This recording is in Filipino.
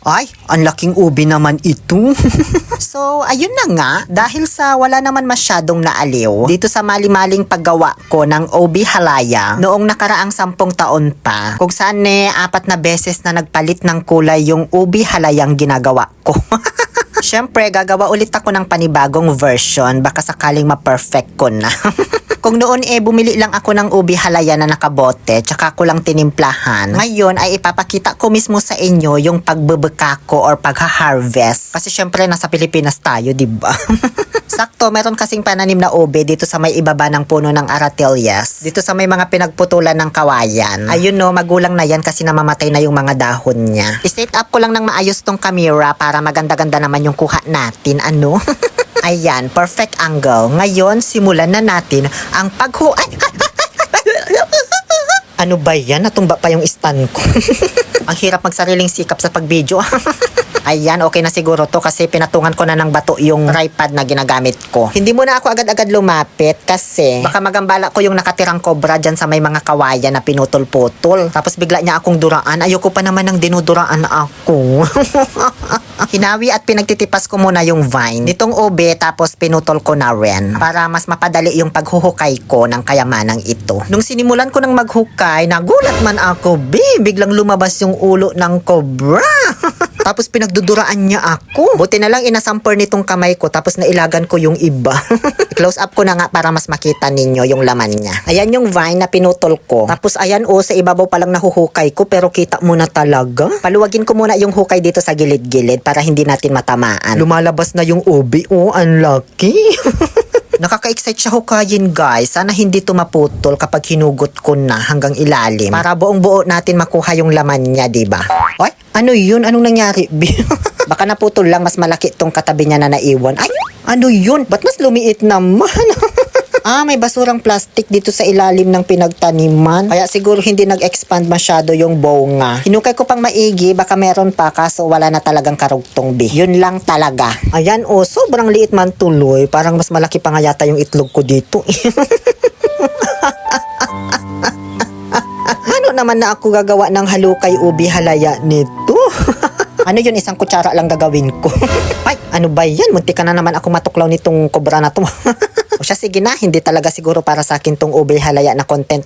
Ay, ang laking ubi naman ito. so, ayun na nga, dahil sa wala naman masyadong naaliw, dito sa mali-maling paggawa ko ng ubi halaya, noong nakaraang sampung taon pa, kung saan eh, apat na beses na nagpalit ng kulay yung ubi halayang ginagawa ko. Siyempre, gagawa ulit ako ng panibagong version, baka sakaling ma-perfect ko na. Kung noon eh bumili lang ako ng ubi halaya na nakabote, tsaka ko lang tinimplahan. Ngayon ay ipapakita ko mismo sa inyo yung pagbebeka ko or pagha-harvest. Kasi syempre nasa Pilipinas tayo, di ba? Sakto, meron kasing pananim na ube dito sa may ibaba ng puno ng aratellas. Dito sa may mga pinagputulan ng kawayan. Ayun no, magulang na yan kasi namamatay na yung mga dahon niya. I-set up ko lang ng maayos tong camera para maganda-ganda naman yung kuha natin. Ano? Ayan, perfect angle. Ngayon, simulan na natin ang paghu... Ay! Ano ba yan? Natumba pa yung stand ko. ang hirap magsariling sikap sa pagvideo. Ayan, okay na siguro to kasi pinatungan ko na ng bato yung tripod na ginagamit ko. Hindi muna ako agad-agad lumapit kasi baka magambala ko yung nakatirang cobra dyan sa may mga kawayan na pinutol-putol. Tapos bigla niya akong duraan. Ayoko pa naman ng dinuduraan ako. Hinawi at pinagtitipas ko muna yung vine. Nitong ube tapos pinutol ko na rin para mas mapadali yung paghuhukay ko ng kayamanang ito. Nung sinimulan ko ng maghukay, nagulat man ako, be, biglang lumabas yung ulo ng cobra. Tapos pinagduduraan niya ako. Buti na lang inasamper nitong kamay ko tapos nailagan ko yung iba. Close up ko na nga para mas makita ninyo yung laman niya. Ayan yung vine na pinutol ko. Tapos ayan o, sa ibabaw pa lang nahuhukay ko pero kita mo na talaga. Paluwagin ko muna yung hukay dito sa gilid-gilid para hindi natin matamaan. Lumalabas na yung ubi. Oh, unlucky. Nakaka-excite siya hukayin guys. Sana hindi to maputol kapag hinugot ko na hanggang ilalim. Para buong buo natin makuha yung laman niya, di ba? Ano yun? Anong nangyari? Baka naputol lang, mas malaki tong katabi niya na naiwan. Ay, ano yun? Ba't mas lumiit naman? ah, may basurang plastic dito sa ilalim ng pinagtaniman. Kaya siguro hindi nag-expand masyado yung bonga. Hinukay ko pang maigi, baka meron pa kaso wala na talagang karugtong bi. Yun lang talaga. Ayan, oh, sobrang liit man tuloy. Parang mas malaki pa nga yata yung itlog ko dito. ano naman na ako gagawa ng halukay ubi halaya nito? ano yun, isang kutsara lang gagawin ko. Ay, ano ba yan? Munti ka na naman ako matuklaw nitong kobra na to. o siya, sige na, hindi talaga siguro para sa akin tong ubi halaya na content.